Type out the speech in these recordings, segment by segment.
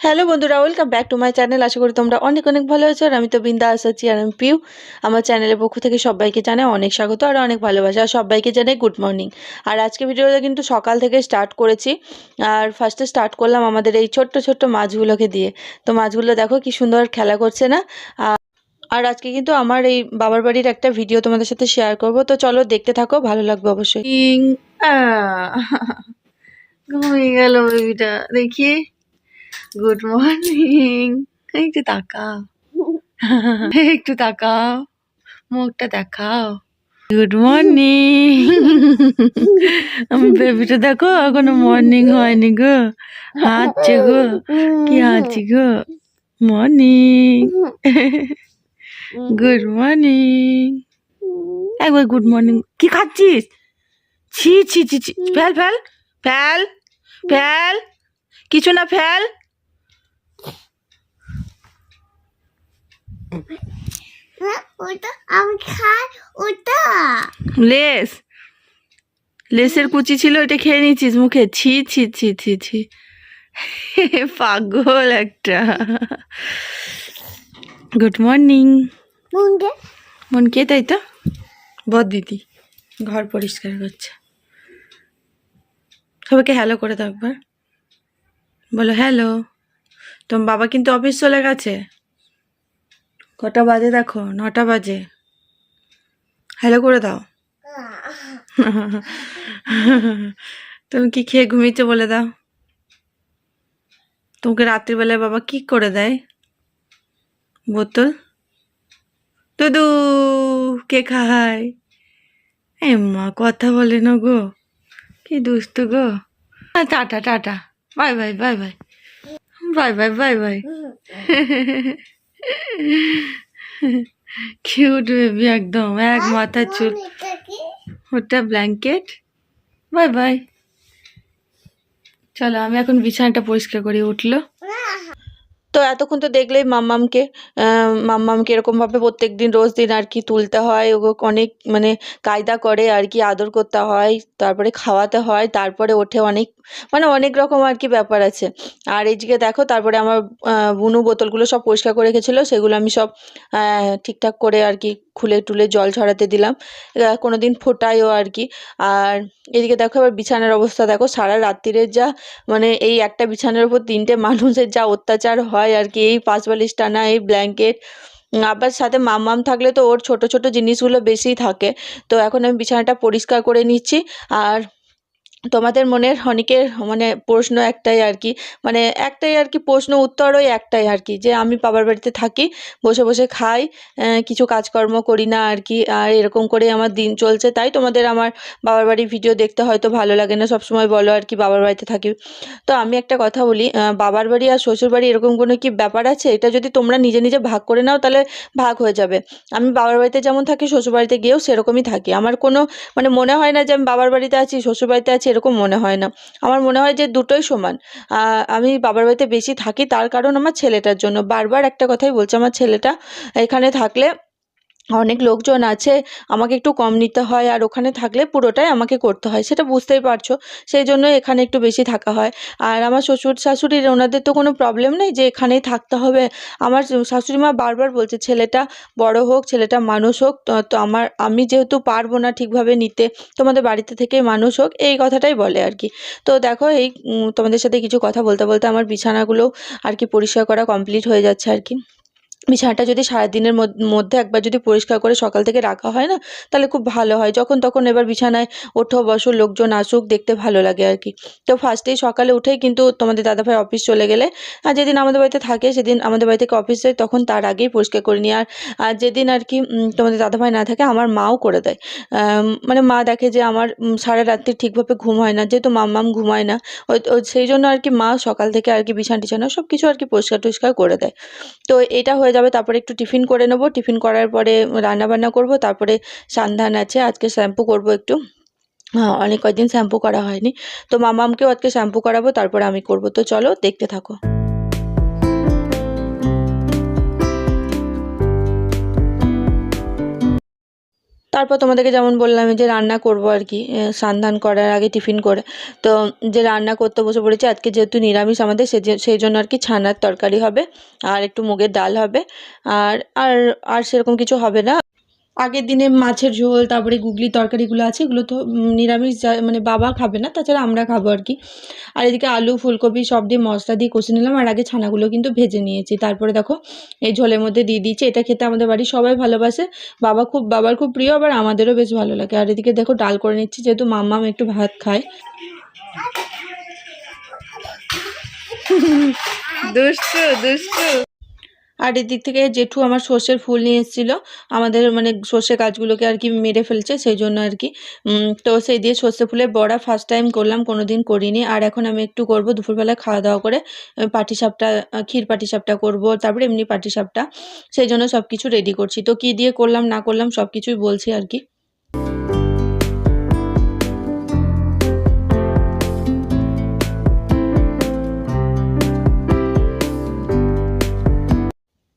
Hello বন্ধুরা welcome back to my channel আশা করি তোমরা অনেক অনেক ভালো আছো, আর আমি তো বিন্দা আসাচ্ছি আর আমি পিউ আমার চ্যানেলের পক্ষ থেকে সবাইকে জানাই অনেক স্বাগত আর অনেক ভালোবাসা, আর সবাইকে জানাই গুড মর্নিং আর আজকে ভিডিওটা কিন্তু সকাল থেকে স্টার্ট করেছি। আর ফার্স্টে স্টার্ট করলাম আমাদের এই ছোট্ট ছোট্ট মাছগুলোকে দিয়ে। তো মাছগুলো দেখো কি সুন্দর খেলা করছে না? আর আজকে কিন্তু আমার এই বাবার বাড়ির একটা ভিডিও তোমাদের সাথে শেয়ার করব। তো চলো দেখতে থাকো, ভালো লাগবে অবশ্যই। ঘুমিয়ে গেল দেখি। গুড মর্নিং একটু তাকাও। একটু তাকাও। মুখটা দেখাও। গুড মর্নিং আমার বেবিটা দেখো, এখনও মর্নিং হয়নি গো। হাঁটছে গো। কি হাঁচি গো? মর্নিং গুড মর্নিং একবার গুড মর্নিং কি খাচ্ছিস? ছি ছি ছি ছি। Fail fail fail fail. কিছু না, ফেল। ওটা আমি খাই ওটা লেস। লেসের কুচি ছিল ওটা খেয়ে নিয়েছিস মুখে? ছি ছি ছি ছি ছি। পাগল একটা। Good morning. মন কে তাই তো? বদ দিদি ঘর পরিষ্কার করছে। সবাইকে হ্যালো করে দাও একবার। বলো হ্যালো তোমার বাবা কিন্তু অফিস চলে গেছে? কটা বাজে দেখো? নটা বাজে। হ্যালো করে দাও। তুমি কি খেয়ে ঘুমিয়েছো বলে দাও। তোমাকে রাত্রিবেলায় বাবা কি করে দেয়? বোতল? দুদু, কে খায়? এ মা, কথা বলে না গো। কি দুষ্টু গো। Tata tata. Bye bye bye bye. Bye bye bye bye. Cute baby একদম। এক মাথা চুল। ওটা ব্ল্যাঙ্কেট বাই বাই চলো আমি এখন বিছানাটা পরিষ্কার করি উঠল। তো এতক্ষণ তো দেখলেই মাম্মামকে মাম্মামকে এরকমভাবে প্রত্যেক দিন রোজ দিন আর কি তুলতে হয়। ওকে অনেক মানে কায়দা করে আর কি আদর করতে হয় তারপরে খাওয়াতে হয় তারপরে ওঠে অনেক মানে অনেক রকম আর কি ব্যাপার আছে। আর এইদিকে দেখো, তারপরে আমার বুনু বোতলগুলো সব পরিষ্কার করে রেখেছিলো, সেগুলো আমি সব ঠিকঠাক করে আর কি খুলে টুলে জল ছড়াতে দিলাম। কোনো দিন ফোটাইও আর কি। আর এদিকে দেখো, এবার বিছানার অবস্থা দেখো, সারা রাত্রিরের যা মানে এই একটা বিছানার উপর তিনটে মানুষের যা অত্যাচার হয় আর কি, এই পাঁচ বালিশ টানা, এই ব্ল্যাঙ্কেট। আবার সাথে মাম্মাম থাকলে তো ওর ছোট ছোট জিনিসগুলো বেশি থাকে। তো এখন আমি বিছানাটা পরিষ্কার করে নিচ্ছি। আর তোমাদের মনের অনেকের মানে প্রশ্ন একটাই আর কি। মানে একটাই আর কি প্রশ্ন উত্তর ওই একটাই আর কি, যে আমি বাবার বাড়িতে থাকি, বসে বসে খাই কিছু কাজকর্ম করি না আর কি, আর এরকম করে আমার দিন চলছে। তাই তোমাদের আমার বাবার বাড়ির ভিডিও দেখতে হয়তো ভালো লাগে না, সবসময় বলো আর কি বাবার বাড়িতে থাকি। তো আমি একটা কথা বলি বাবার বাড়ি আর শ্বশুর বাড়ি এরকম কোনো কি ব্যাপার আছে? এটা যদি তোমরা নিজে নিজে ভাগ করে নাও, তাহলে ভাগ হয়ে যাবে। আমি বাবার বাড়িতে যেমন থাকি, শ্বশুর বাড়িতে গিয়েও সেরকমই থাকি। আমার কোনো মানে মনে হয় না যে আমি বাবার বাড়িতে আছি, শ্বশুর বাড়িতে আছি এরকম মনে হয় না। আমার মনে হয় যে দুটোই সমান। আমি বাবার বাড়িতে বেশি থাকি, তার কারণ আমার ছেলেটার জন্য। বারবার একটা কথাই বলছে, আমার ছেলেটা এখানে থাকলে অনেক লোকজন আছে, আমাকে একটু কম নিতে হয় আর ওখানে থাকলে পুরোটাই আমাকে করতে হয়, সেটা বুঝতেই পারছ। সেই জন্য এখানে একটু বেশি থাকা হয়। আর আমার শ্বশুর শাশুড়ির, ওনাদের তো কোনো প্রবলেম নেই যে এখানেই থাকতে হবে। আমার শাশুড়ি মা বারবার বলছে, ছেলেটা বড় হোক, ছেলেটা মানুষ হোক, তো আমার, আমি যেহেতু পারব না ঠিকভাবে নিতে, তোমাদের বাড়িতে থেকেই মানুষ হোক, এই কথাটাই বলে আর কি। তো দেখো, এই তোমাদের সাথে কিছু কথা বলতে বলতে আমার বিছানাগুলো আর কি পরিষ্কার করা কমপ্লিট হয়ে যাচ্ছে আর কি। বিছানাটা যদি সারাদিনের মধ্যে একবার যদি পরিষ্কার করে সকাল থেকে রাখা হয় না, তাহলে খুব ভালো হয়। যখন তখন এবার বিছানায় ওঠো, বসো, লোকজন আসুক, দেখতে ভালো লাগে আর কি। তো ফার্স্টেই সকালে উঠেই কিন্তু তোমাদের দাদাভাই অফিস চলে গেলে, আর যেদিন আমাদের বাড়িতে থাকে সেদিন আমাদের বাড়ি থেকে অফিস যায়, তখন তার আগেই পরিষ্কার করে নিই। আর আর যেদিন আর কি তোমাদের দাদাভাই না থাকে, আমার মাও করে দেয়। মানে মা দেখে যে আমার সারা রাত্রি ঠিকভাবে ঘুম হয় না, যেহেতু মাম্মাম ঘুমায় না ওই সেই জন্য আর কি মা সকাল থেকে আর কি বিছানা টিছানা সব কিছু আর কি পরিষ্কার টরিষ্কার করে দেয়। তো এটা হয়ে যাবে, তারপরে একটু টিফিন করে নেব। টিফিন করার পরে রান্নাবান্না করব, তারপরে সান্ধান আছে, আজকে শ্যাম্পু করব একটু। হ্যাঁ অনেক কয়েকদিন শ্যাম্পু করা হয়নি। তো মামামকেও আজকে শ্যাম্পু করাবো, তারপরে আমি করব। তো চলো, দেখতে থাকো। তারপর তোমাদেরকে যেমন বললাম যে রান্না করব আর কি স্নান করার আগে টিফিন করে। তো যে রান্না করতে বসে পড়েছি, আজকে যেহেতু নিরামিষ আমাদের সেই জন্য আর কি ছানার তরকারি হবে, আর একটু মুগের ডাল হবে, আর আর আর সেরকম কিছু হবে না। আগের দিনে মাছের ঝোল, তারপরে গুগলি তরকারিগুলো আছে, এগুলো তো নিরামিষ মানে বাবা খাবে না, তাছাড়া আমরা খাব আর কি। আর এদিকে আলু, ফুলকপি সব দিয়ে মশলা দিয়ে কষে নিলাম, আর আগে ছানাগুলো কিন্তু ভেজে নিয়েছি। তারপরে দেখো, এই ঝোলের মধ্যে দিয়ে দিয়েছি, এটা খেতে আমাদের বাড়ির সবাই ভালোবাসে। বাবা খুব, বাবার খুব প্রিয়, আবার আমাদেরও বেশ ভালো লাগে। আর এদিকে দেখো, ডাল করে নিচ্ছি, যেহেতু মাম্মাম একটু ভাত খায়। দুষ্টু দুষ্টু। আর এদিক থেকে জেঠু আমার সর্ষের ফুল নিয়ে এসেছিল। আমাদের মানে সর্ষে গাছগুলোকে আর কি মেরে ফেলছে, সেই জন্য আর কি। তো সেই দিয়ে সর্ষে ফুলের বড়া ফার্স্ট টাইম করলাম কোনো দিন করিনি। আর এখন আমি একটু করব দুপুরবেলা খাওয়া দাওয়া করে পাটিসাপটা ক্ষীর পাটিসাপটা করব, তারপরে এমনি পাটিসাপটা। সেই জন্য সব কিছু রেডি করছি। তো কি দিয়ে করলাম, না করলাম সব কিছুই বলছি আর কি।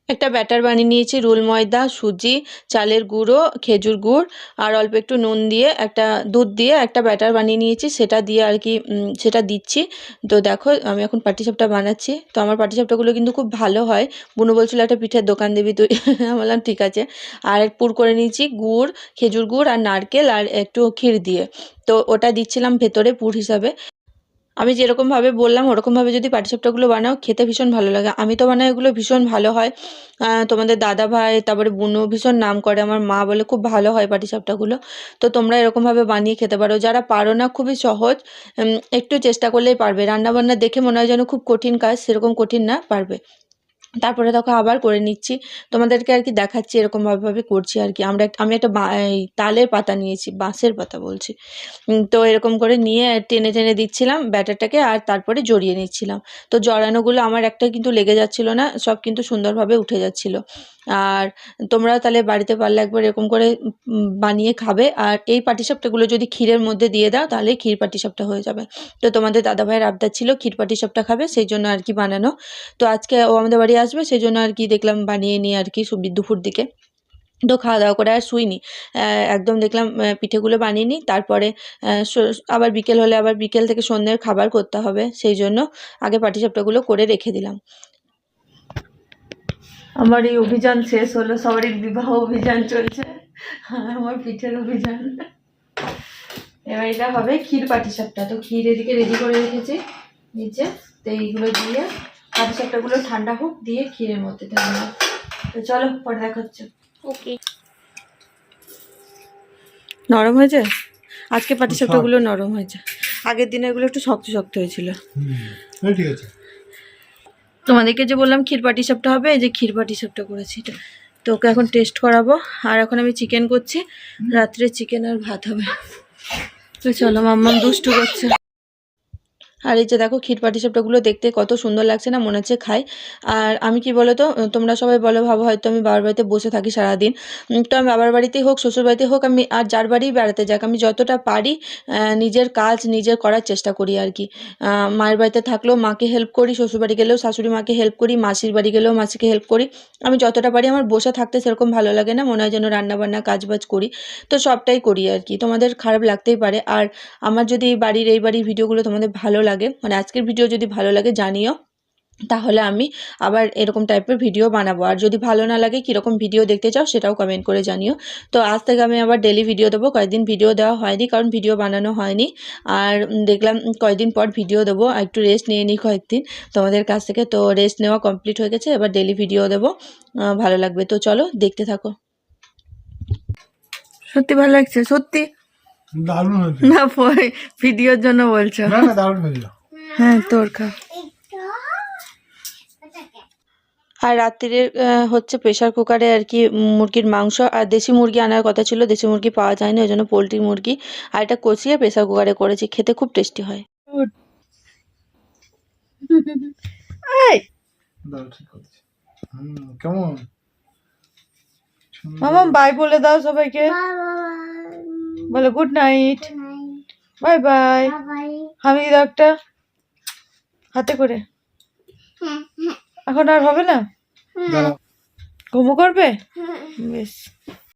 একটা ব্যাটার বানিয়ে নিয়েছি, রোল ময়দা, সুজি, চালের গুঁড়ো, খেজুর গুড়, আর অল্প একটু নুন দিয়ে একটা দুধ দিয়ে একটা ব্যাটার বানিয়ে নিয়েছি, সেটা দিয়ে আর কি সেটা দিচ্ছি। তো দেখো, আমি এখন পাটিসাপটা বানাচ্ছি। তো আমার পাটিসাপটাগুলো কিন্তু খুব ভালো হয়। বুনু বলছিল, একটা পিঠের দোকান দিবি তুই? বললাম, ঠিক আছে। আর পুর করে নিয়েছি গুড়, খেজুর গুড়, আর নারকেল, আর একটু ক্ষীর দিয়ে। তো ওটা দিচ্ছিলাম ভেতরে পুর হিসাবে। আমি যেরকমভাবে বললাম ওরকমভাবে যদি পাটিসাপটাগুলো বানাও, খেতে ভীষণ ভালো লাগে। আমি তো বানাই ওগুলো ভীষণ ভালো হয়। তোমাদের দাদা ভাই, তারপরে বোনও ভীষণ নাম করে, আমার মা বলে খুব ভালো হয় পাটিসাপটাগুলো। তো তোমরা এরকমভাবে বানিয়ে খেতে পারো। যারা পারো না, খুবই সহজ। একটু চেষ্টা করলেই পারবে। রান্নাবান্না দেখে মনে হয় যেন খুব কঠিন কাজ, সেরকম কঠিন না, পারবে। তারপরে দেখো আবার করে নিচ্ছি। তোমাদেরকে আর কি দেখাচ্ছি এরকমভাবে ভাবে করছি আর কি। আমরা আমি একটা তালের পাতা নিয়েছি, বাঁশের পাতা বলছি। তো এরকম করে নিয়ে টেনে টেনে দিচ্ছিলাম ব্যাটারটাকে আর তারপরে জড়িয়ে নিচ্ছিলাম। তো জড়ানোগুলো আমার একটা কিন্তু লেগে যাচ্ছিল না, সব কিন্তু সুন্দরভাবে উঠে যাচ্ছিল। আর তোমরা তাহলে বাড়িতে পারলে একবার এরকম করে বানিয়ে খাবে। আর এই পাটিসাপটাগুলো যদি ক্ষীরের মধ্যে দিয়ে দাও তাহলে ক্ষীর পাটিসাপটা হয়ে যাবে। তো তোমাদের দাদাভাইয়ের আবদার ছিল ক্ষীর পাটিসাপটা খাবে, সেই জন্য আর কি বানানো। তো আজকে ও আমাদের বাড়ি আসবে সেই জন্য আর কি দেখলাম বানিয়ে নিয়ে আর কি দুপুর দিকে। তো খাওয়া দাওয়া করে আর শুইনি। একদম দেখলাম পিঠেগুলো বানিয়ে নিই, তারপরে আবার বিকেল হলে আবার বিকেল থেকে সন্ধ্যের খাবার করতে হবে, সেই জন্য আগে পাটিসাপটাগুলো করে রেখে দিলাম। আমার এই অভিযান শেষ হলো সবারই বিবাহ অভিযান চলছে, আমার পিঠের অভিযান। এবার এটা হবে ক্ষীর পাটিসাপটা। তো ক্ষীর এদিকে রেডি করে রেখেছি, নিচে, তো এইগুলো দিয়ে পাটিসাপটাগুলো ঠান্ডা হোক দিয়ে ক্ষীরের মধ্যে দেবো। তো চলো পরে দেখা হচ্ছে। ওকে নরম হয়েছে? আজকে পাটি পাটিসাপটাগুলো নরম হয়েছে। আগের দিনে এগুলো একটু শক্ত শক্ত হয়েছিল। হুম ঠিক আছে। তোমাদেরকে যে বললাম ক্ষীর পাটিসাপটা হবে এই যে ক্ষীর পাটিসাপটা করেছি এটা। তো ওকে এখন টেস্ট করাবো। আর এখন আমি চিকেন করছি। রাত্রে চিকেন আর ভাত হবে। তো চলো মাম্মাম দুষ্টু করছে। আর এই যে দেখো, ক্ষীর পাটিসাপটাগুলো দেখতে কত সুন্দর লাগছে না, মনে হচ্ছে খাই। আর আমি কি বলো তো তোমরা সবাই বলো, ভাবো হয়তো আমি বাবার বাড়িতে বসে থাকি সারাদিন। তো আমি বাবার বাড়িতেই হোক, শ্বশুর বাড়িতেই হোক, আমি আর যার বাড়িই বেড়াতে যাক, আমি যতটা পারি নিজের কাজ নিজের করার চেষ্টা করি আর কি। মায়ের বাড়িতে থাকলেও মাকে হেল্প করি, শ্বশুর বাড়ি গেলেও শাশুড়ি মাকে হেল্প করি, মাসির বাড়ি গেলেও মাসিকে হেল্প করি। আমি যতটা পারি আমার বসে থাকতে সেরকম ভালো লাগে না, মনে হয় যেন রান্নাবান্না কাজ বাজ করি। তো সবটাই করি আর কি, তোমাদের খারাপ লাগতেই পারে। আর আমার যদি এই বাড়ির এই বাড়ির ভিডিওগুলো তোমাদের ভালো লাগে। মানে আজকের ভিডিও যদি ভালো লাগে জানিও, তাহলে আমি আবার এরকম টাইপের ভিডিও বানাবো। আর যদি ভালো না লাগে, কীরকম ভিডিও দেখতে চাও সেটাও কমেন্ট করে জানিও। তো আজ থেকে আমি আবার ডেলি ভিডিও দেবো। কয়েকদিন ভিডিও দেওয়া হয়নি, কারণ ভিডিও বানানো হয়নি। আর দেখলাম কয়েকদিন পর ভিডিও দেবো। একটু রেস্ট নিয়ে নিই কয়েকদিন তোমাদের কাছ থেকে। তো রেস্ট নেওয়া কমপ্লিট হয়ে গেছে, এবার ডেলি ভিডিও দেবো। ভালো লাগবে। তো চলো, দেখতে থাকো। সত্যি ভালো লাগছে। সত্যি দারুণ হয়েছে। না ভিডিওর জন্য বলছো। না না দারুণ হয়েছে। হ্যাঁ তোর খা। আর রাত্রিরে হচ্ছে প্রেশার কুকারে আর কি মুরগির মাংস আর দেশি মুরগি আনার কথা ছিল দেশি মুরগি পাওয়া যায়নি ওই জন্য পোলট্রি মুরগি আর এটা কষিয়ে প্রেশার কুকারে করেছি খেতে খুব টেস্টি হয়। মামা বাই বলে দাও সবাইকে। বলো গুড নাইট বাই বাই হামি আমি দাও একটা হাতে করে। এখন আর হবে না? ঘুমো করবে? বেশ।